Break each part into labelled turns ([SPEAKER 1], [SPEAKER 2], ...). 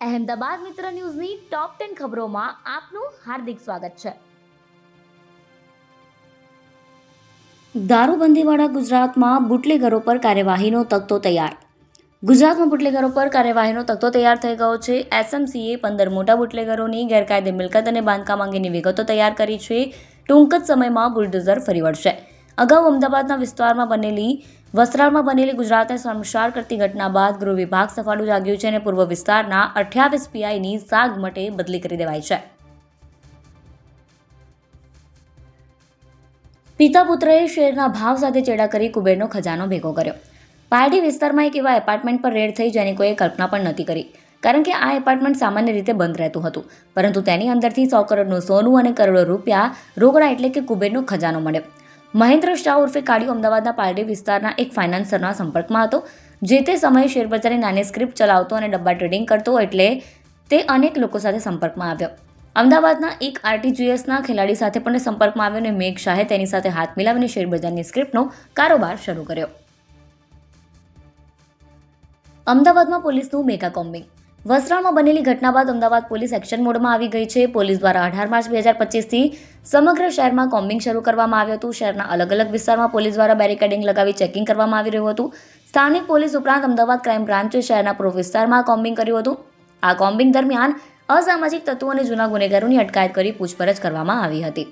[SPEAKER 1] અહેમદાબાદ મિત્ર ન્યૂઝની top ten ખબરોમાં આપનું હાર્દિક સ્વાગત છે. દારૂબંધીવાળા ગુજરાતમાં બુટલેગરો પર કાર્યવાહીનો તખતો તૈયાર. ગુજરાતમાં બુટલેગરો પર કાર્યવાહીનો તખતો તૈયાર થઈ ગયો છે. એસએમસીએ પંદર મોટા બુટલેગરોની ગેરકાયદે મિલકત અને બાંધકામ અંગેની વિગતો તૈયાર કરી છે. ટૂંક જ સમયમાં બુલડોઝર ફરી વળશે. અગાઉ અમદાવાદના વિસ્તારમાં બનેલી, વસ્ત્રાલમાં બનેલી ગુજરાતને શર્મસાર કરતી ઘટના બાદ ગૃહ વિભાગ સફાળું જાગ્યું છે અને પૂર્વ વિસ્તારના અઠ્યાવીસ પીઆઈની સાગ મટે બદલી કરી દેવાઈ છે. પિતા પુત્રએ શેરના ભાવ સાથે ચેડા કરી કુબેરનો ખજાનો ભેગો કર્યો. પારડી વિસ્તારમાં એક એવા એપાર્ટમેન્ટ પર રેડ થઈ જેની કોઈએ કલ્પના પણ નહોતી કરી. કારણ કે આ એપાર્ટમેન્ટ સામાન્ય રીતે બંધ રહેતું હતું. પરંતુ તેની અંદરથી સો કરોડનું સોનું અને કરોડો રૂપિયા રોકડા એટલે કે કુબેરનો ખજાનો મળ્યો. મહેન્દ્ર શાહ ઉર્ફે કાળિયો અમદાવાદના પાલડી વિસ્તારના એક ફાઇનાન્સરના સંપર્કમાં હતો, જે તે સમયે શેરબજારની નાની સ્ક્રિપ્ટ ચલાવતો અને ડબ્બા ટ્રેડિંગ કરતો એટલે તે અનેક લોકો સાથે સંપર્કમાં આવ્યો. અમદાવાદના એક આરટીજીએસના ખેલાડી સાથે પણ સંપર્કમાં આવ્યો અને મેઘ શાહે તેની સાથે હાથ મિલાવીને શેરબજારની સ્ક્રિપ્ટનો કારોબાર શરૂ કર્યો. અમદાવાદમાં પોલીસનું મેગા કોમ્બિંગ વસ્ત્રાલમાં બનેલી ઘટના બાદ અમદાવાદ પોલીસ એક્શન મોડમાં આવી ગઈ છે. પોલીસ દ્વારા અઢાર માર્ચ બે હજાર પચીસથી સમગ્ર શહેરમાં કોમ્બિંગ શરૂ કરવામાં આવ્યું હતું. શહેરના અલગ અલગ વિસ્તારમાં પોલીસ દ્વારા બેરિકેડિંગ લગાવી ચેકિંગ કરવામાં આવી રહ્યું હતું. સ્થાનિક પોલીસ ઉપરાંત અમદાવાદ ક્રાઇમ બ્રાન્ચે શહેરના પૂર્વ વિસ્તારમાં કોમ્બિંગ કર્યું હતું. આ કોમ્બિંગ દરમિયાન અસામાજિક તત્વો અને જૂના ગુનેગારોની અટકાયત કરી પૂછપરછ કરવામાં આવી હતી.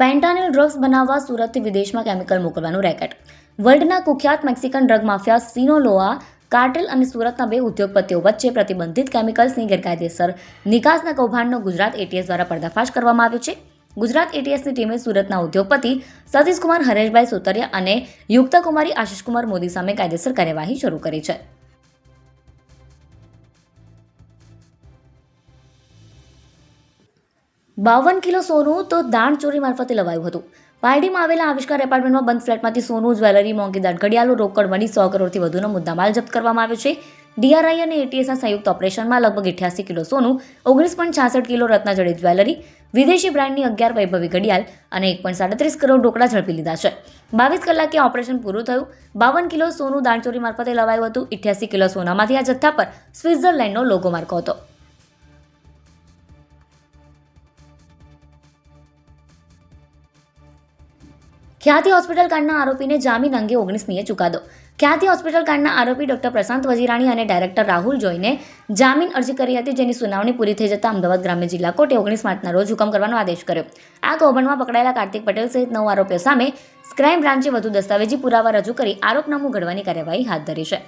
[SPEAKER 1] ફેન્ટાનિલ ડ્રગ્સ બનાવવા સુરતથી વિદેશમાં કેમિકલ મોકલવાનું રેકેટ વર્લ્ડના કુખ્યાત Mexican drug mafia Sinaloa, cartel અને સુરતના બે ઉદ્યોગપતિઓ વચ્ચે પ્રતિબંધિત કેમિકલ્સની ગેરકાયદેસર નિકાસના કૌભાંડનો ગુજરાત એટીએસ દ્વારા પર્દાફાશ કરવામાં આવ્યો છે. ગુજરાત એટીએસની ટીમે સુરતના ઉદ્યોગપતિ સતીશકુમાર હરેશભાઈ સોતરિયા અને યુક્તકુમારી આશિષકુમાર મોદી સામે કાયદેસર કાર્યવાહી શરૂ કરી છે. બાવન કિલો સોનું તો દાણ ચોરી મારફતે લવાયું હતું. પારડીમાં આવેલા આવિષ્કાર એપાર્ટમેન્ટમાં બંધ ફ્લેટમાંથી સોનું, જ્વેલરી મોંઘીદાર ઘડિયાળો રોકડ મળી સો કરોડથી વધુનો મુદ્દામાલ જપ્ત કરવામાં આવ્યો છે. ડીઆરઆઈ અને એટીએસના સંયુક્ત ઓપરેશનમાં લગભગ અઠ્યાસી કિલો સોનું, ઓગણીસ પોઈન્ટ છાસઠ કિલો રત્નજડિત જ્વેલરી, વિદેશી બ્રાન્ડની અગિયાર વૈભવી ઘડિયાળ અને એક પોઈન્ટ સાડત્રીસ કરોડ રોકડા ઝડપી લીધા છે. બાવીસ કલાકે ઓપરેશન પૂરું થયું. બાવન કિલો સોનું દાણચોરી મારફતે લવાયું હતું. અઠ્યાસી કિલો સોનામાંથી આ જથ્થા પર સ્વિટ્ઝરલેન્ડનો લોગો માર્કો હતો. ખ્યાતિ હોસ્પિટલ કાંડના આરોપીને જામીન અંગે ઓગણીસમીએ ચુકાદો. ખ્યાતિ હોસ્પિટલ કાંડના આરોપી ડોક્ટર પ્રશાંત વજીરાણી અને ડાયરેક્ટર રાહુલ જોઈને જામીન અરજી કરી હતી જેની સુનાવણી પૂરી થઈ જતાં અમદાવાદ ગ્રામ્ય જિલ્લા કોર્ટે ઓગણીસ માર્ચના રોજ હુકમ કરવાનો આદેશ કર્યો. આ કૌભાંડમાં પકડાયેલા કાર્તિક પટેલ સહિત નવ આરોપીઓ સામે ક્રાઇમ બ્રાન્ચે વધુ દસ્તાવેજી પુરાવા રજૂ કરી આરોપનામું ઘડવાની કાર્યવાહી હાથ ધરી છે.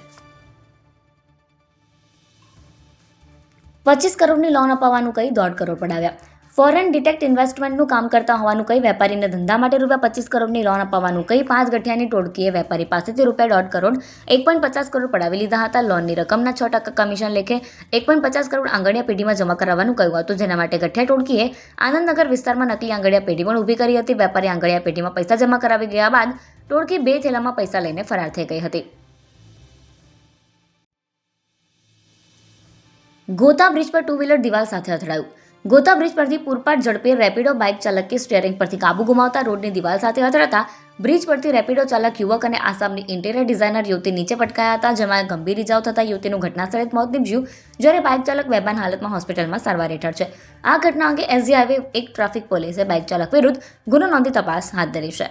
[SPEAKER 1] પચીસ કરોડની લોન અપાવવાનું કહી દોઢ કરોડ પડાવ્યા. ફોરેન ડિટેક્ટ ઇન્વેસ્ટમેન્ટનું કામ કરતા હોવાનું કહી વેપારીને ધંધા માટે રૂપિયા પચીસ કરોડની લોન અપાવવાનું કહી પાંચ ગઠિયાની ટોળકીએ વેપારી પાસેથી રૂપિયા દોઢ કરોડ, એક પોઈન્ટ પચાસ કરોડ પડાવી લીધા હતા. લોનની રકમના છ ટકા કમિશન લેખે એક પોઈન્ટ પચાસ કરોડ આંગળીયા પેઢીમાં જમા કરાવવાનું કહ્યું હતું, જેના માટે ગઠિયા ટોળકીએ આનંદનગર વિસ્તારમાં નકલી આંગળીયા પેઢી પણ ઊભી કરી હતી. વેપારી આંગળીયા પેઢીમાં પૈસા જમા કરાવી ગયા બાદ ટોળકી બે થેલામાં પૈસા લઈને ફરાર થઈ ગઈ હતી. ગોતા બ્રિજ પર ટુ વ્હીલર દિવાલ સાથે અથડાયું. ગોતા બ્રિજ પરથી પૂરપાટ ઝડપે રેપિડો બાઇક ચાલકે સ્ટીયરિંગ પરથી કાબુ ગુમાવતા રોડની દિવાલ સાથે અથડાતા. બ્રિજ પરથી રેપિડો ચાલક યુવક અને આસામની ઇન્ટિરિયર ડિઝાઇનર યુવતી નીચે પટકાયા હતા, જેમાં ગંભીર ઇજાઓ થતા યુવતીનું ઘટનાસ્થળે જ મોત નીપજ્યું, જ્યારે બાઇક ચાલક વેબાન હાલતમાં હોસ્પિટલમાં સારવાર હેઠળ છે. આ ઘટના અંગે એસજી હાઈવે એક ટ્રાફિક પોલીસે બાઇક ચાલક વિરુદ્ધ ગુનો નોંધી તપાસ હાથ ધરી છે.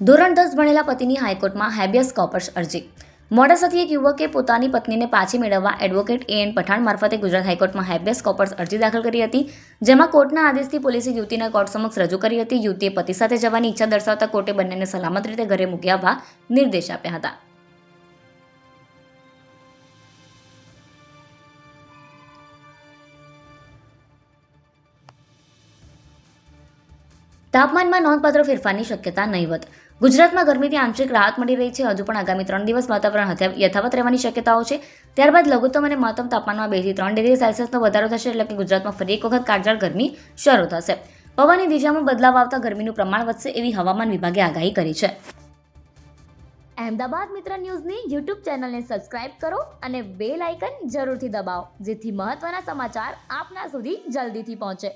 [SPEAKER 1] ધોરણ દસ ભણેલા પતિની હાઈકોર્ટમાં હેબિયસ કોપર્સ અરજી. મોડાસાથી એક યુવકે પોતાની પત્નીને પાછી મેળવવા એડવોકેટ એ એન પઠાણ મારફતે ગુજરાત હાઈકોર્ટમાં હેબિયસ કોપર્સ અરજી દાખલ કરી હતી, જેમાં કોર્ટના આદેશથી પોલીસે યુવતીના કોર્ટ સમક્ષ રજૂ કરી હતી. યુવતીએ પતિ સાથે જવાની ઈચ્છા દર્શાવતા કોર્ટે બંનેને સલામત રીતે ઘરે મૂકી આવવા નિર્દેશ આપ્યા હતા. તાપમાનમાં નોંધપાત્ર ફેરફારની શક્યતા નહીવત. ગુજરાતમાં ગરમીથી આંશિક રાહત મળી રહી છે. હજુ પણ આગામી ત્રણ દિવસ વાતાવરણ યથાવત રહેવાની શક્યતાઓ છે. ત્યારબાદ લઘુત્તમ અને મહત્તમ તાપમાનમાં બેથી ત્રણ ડિગ્રી સેલ્સિયસનો વધારો થશે એટલે કે ગુજરાતમાં ફરી એક વખત કાળઝાળ ગરમી શરૂ થશે. પવનની દિશામાં બદલાવ આવતા ગરમીનું પ્રમાણ વધશે એવી હવામાન વિભાગે આગાહી કરી છે. અહેમદાબાદ મિત્ર ન્યૂઝની યુટ્યુબ ચેનલને સબસ્ક્રાઇબ કરો અને બેલ આઇકન જરૂરથી દબાવો, જેથી મહત્વના સમાચાર આપના સુધી જલ્દીથી પહોંચે.